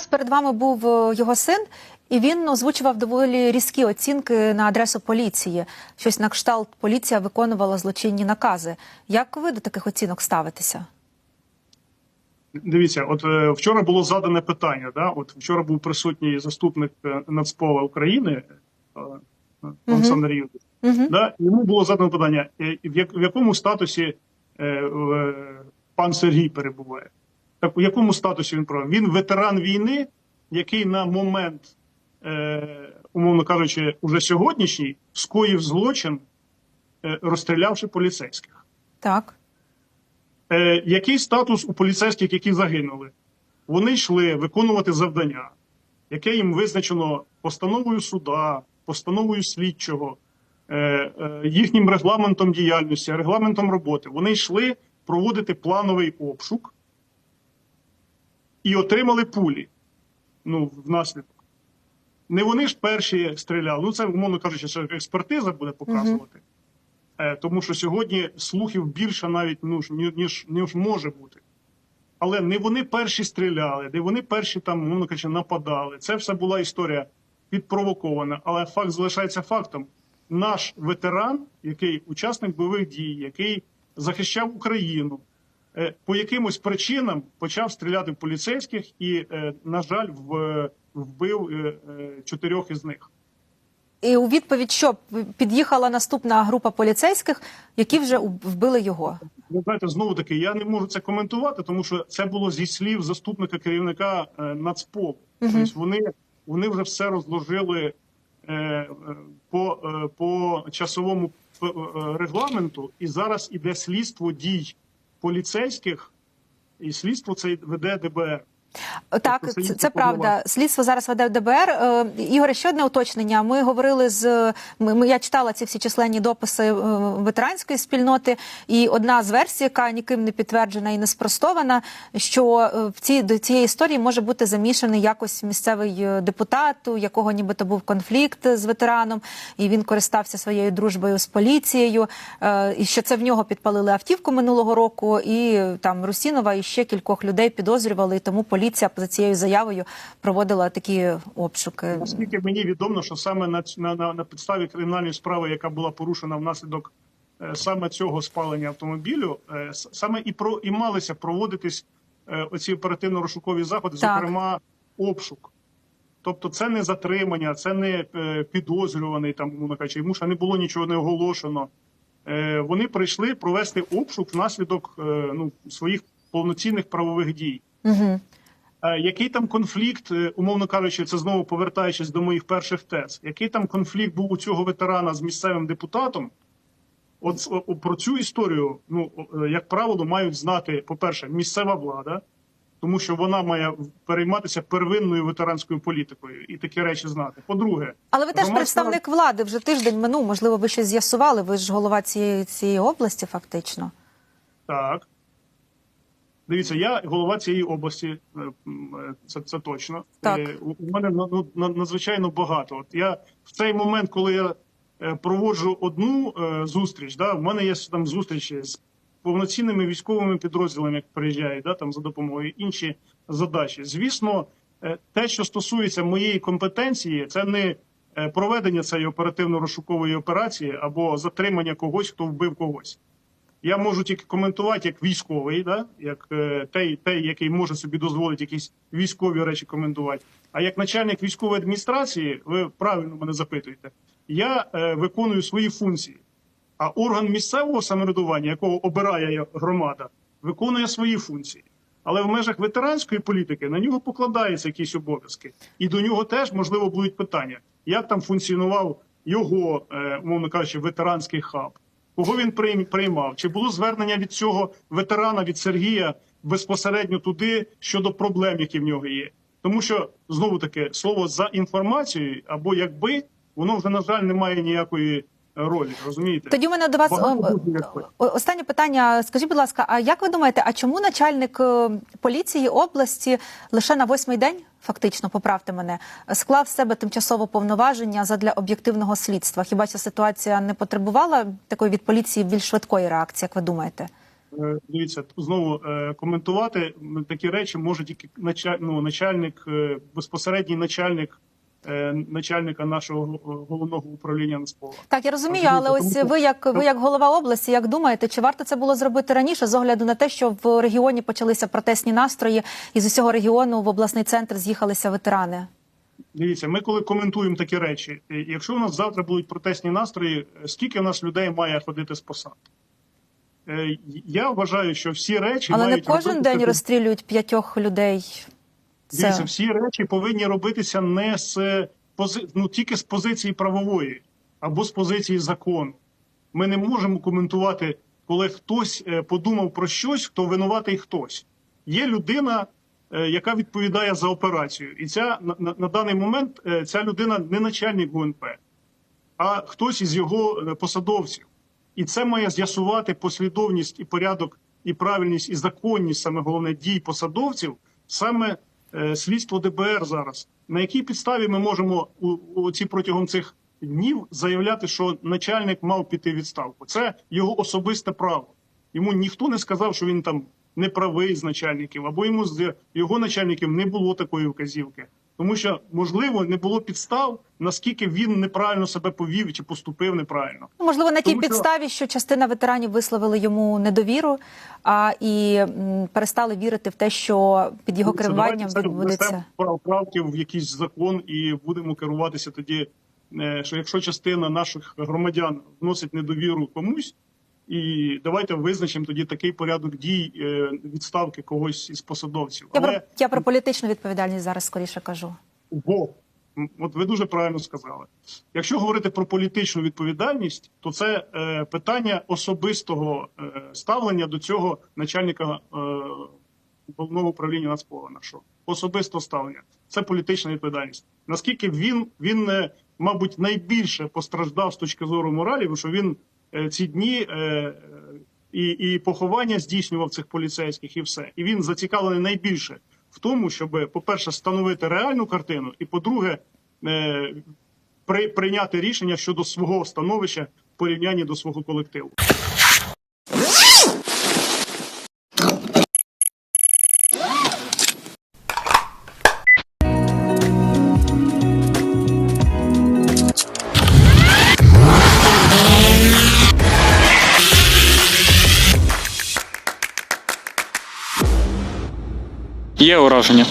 нас перед вами був е, його син, і він озвучував доволі різкі оцінки на адресу поліції. Щось на кшталт поліція виконувала злочинні накази. Як ви до таких оцінок ставитеся? Дивіться, от е, вчора було задане питання. Да? От вчора був присутній заступник е, Нацпола України Олександр Юрійович. Угу. Да? Йому було задано питання: в, якому статусі пан Сергій перебуває? Так, у якому статусі він прав? Він ветеран війни, який на момент, е, умовно кажучи, уже сьогоднішній скоїв злочин, е, розстрілявши поліцейських. Так. Е, який статус у поліцейських, які загинули? Вони йшли виконувати завдання, яке їм визначено постановою суда, постановою слідчого, е, е, їхнім регламентом діяльності, регламентом роботи. Вони йшли проводити плановий обшук і отримали пулі. Ну, внаслідок. Не вони ж перші стріляли. Ну, це, умовно кажучи, ще експертиза буде показувати. Е, Тому що сьогодні слухів більше навіть ну, ніж, ніж може бути. Але не вони перші стріляли, не вони перші там, мовно кажучи, нападали. Це все була історія підпровокована. Але факт залишається фактом. Наш ветеран, який учасник бойових дій, який захищав Україну, по якимось причинам почав стріляти в поліцейських і, е, на жаль, вбив е, е, чотирьох із них. І у відповідь, що під'їхала наступна група поліцейських, які вже вбили його. Ви знаєте, знову таки, я не можу це коментувати, тому що це було зі слів заступника керівника е, Нацполу. Мгм. Тобто вони, вони вже все розложили е, е, по, е, по часовому е, е, регламенту, і зараз іде слідство дій поліцейських, і слідство це веде ДБР. Так, Тобто це, це правда. Слідство зараз веде в ДБР. Е, Ігоре, ще одне уточнення. Ми говорили з ми, ми- я читала ці всі численні дописи е, ветеранської спільноти, і одна з версій, яка ніким не підтверджена і не спростована, що е, в цій до цієї історії може бути замішаний якось місцевий е, депутат, у якого нібито був конфлікт з ветераном, і він користався своєю дружбою з поліцією. е, І що це в нього підпалили автівку минулого року, і е, там Русінова і ще кількох людей підозрювали, і тому поліція за цією заявою проводила такі обшуки. Наскільки мені відомо, що саме на, на, на, на підставі кримінальної справи, яка була порушена внаслідок е, саме цього спалення автомобілю, е, саме і про і малися проводитись е, оці оперативно-розшукові заходи, Так. зокрема обшук. Тобто, це не затримання, це не підозрюваний там, кажучи, йому ще не було нічого не оголошено. Вони прийшли провести обшук внаслідок ну, своїх повноцінних правових дій. Угу. Е, Який там конфлікт, е, умовно кажучи, це знову повертаючись до моїх перших тез, який там конфлікт був у цього ветерана з місцевим депутатом? От о, про цю історію, ну е, як правило, мають знати, по-перше, місцева влада, тому що вона має перейматися первинною ветеранською політикою і такі речі знати. По-друге, Але ви теж Громадська- представник влади. Вже тиждень минув. Можливо, ви щось з'ясували. Ви ж голова цієї цієї області, фактично. Так. Дивіться, я голова цієї області, е, е, це, це точно. Так. Е, У мене ну, на- надзвичайно багато. От я в цей момент, коли я проводжу одну е, зустріч, да, в мене є там зустрічі з повноцінними військовими підрозділами, як приїжджають, да, там за допомогою інші задачі. Звісно, те, що стосується моєї компетенції, це не проведення цієї оперативно-розшукової операції або затримання когось, хто вбив когось. Я можу тільки коментувати як військовий, да? як е, той, той, який може собі дозволити якісь військові речі коментувати. А як начальник військової адміністрації, ви правильно мене запитуєте, я е, виконую свої функції. А орган місцевого самоврядування, якого обирає громада, виконує свої функції. Але в межах ветеранської політики на нього покладаються якісь обов'язки, і до нього теж можливо будуть питання, як там функціонував його, е, умовно кажучи, ветеранський хаб. Кого він прийм- приймав? Чи було звернення від цього ветерана від Сергія безпосередньо туди щодо проблем, які в нього є? Тому що знову таки слово за інформацією або якби воно вже на жаль не має ніякої ролі. Розумієте? Тоді у мене до вас Багато о, останнє питання. Скажіть, будь ласка, а як ви думаєте, а чому начальник е, поліції області лише на восьмий день, фактично, поправте мене, склав з себе тимчасово повноваження задля об'єктивного слідства? Хіба ця ситуація не потребувала такої від поліції більш швидкої реакції, як ви думаєте? Е, Дивіться, знову е, коментувати такі речі може тільки началь, ну, начальник, е, безпосередній начальник е, начальника нашого е, головного управління Нацпола. Так, я розумію, але ось ви, як ви як голова області, як думаєте, чи варто це було зробити раніше, з огляду на те, що в регіоні почалися протестні настрої, і з усього регіону в обласний центр з'їхалися ветерани? Дивіться, ми коли коментуємо такі речі, е, якщо у нас завтра будуть протестні настрої, е, скільки у нас людей має ходити з посад? Е, Я вважаю, що всі речі Але не кожен день розстрілюють п'ятьох людей. Дивіться, всі речі повинні робитися не з пози... ну, тільки з позиції правової або з позиції закону. Ми не можемо коментувати, коли хтось е, подумав про щось, хто винуватий хтось. Є людина, е, яка відповідає за операцію, і ця на, на, на даний момент е, ця людина не начальник ГУНП, а хтось із його посадовців. І це має з'ясувати послідовність і порядок, і правильність, і законність, саме головне, дій посадовців, саме слідство ДБР зараз. На якій підставі ми можемо у, у ці протягом цих днів заявляти, що начальник мав піти відставку? Це його особисте право. Йому ніхто не сказав, що він там не правий з начальників, або йому з його начальників не було такої вказівки. Тому що, можливо, не було підстав, наскільки він неправильно себе повів чи поступив неправильно. Ну, можливо на тій Тому підставі, що частина ветеранів висловили йому недовіру, а і м, перестали вірити в те, що під його керуванням відбудеться. правки в якийсь закон і будемо керуватися тоді. е, Що якщо частина наших громадян вносить недовіру комусь, і давайте визначимо тоді такий порядок дій е, відставки когось із посадовців. Я про Але я про політичну відповідальність зараз скоріше кажу. Бо, от ви дуже правильно сказали. Якщо говорити про політичну відповідальність, то це е, питання особистого е, ставлення до цього начальника е, головного управління Нацпола нашого. Особисто ставлення. Це політична відповідальність. Наскільки він, він е, мабуть, найбільше постраждав з точки зору моралі, бо що він е, ці дні. Е, е, і, і поховання здійснював цих поліцейських, і все. І він зацікавлений найбільше в тому, щоб, по-перше, встановити реальну картину, і по-друге, е, при, прийняти рішення щодо свого становища в порівнянні до свого колективу. Є ураження.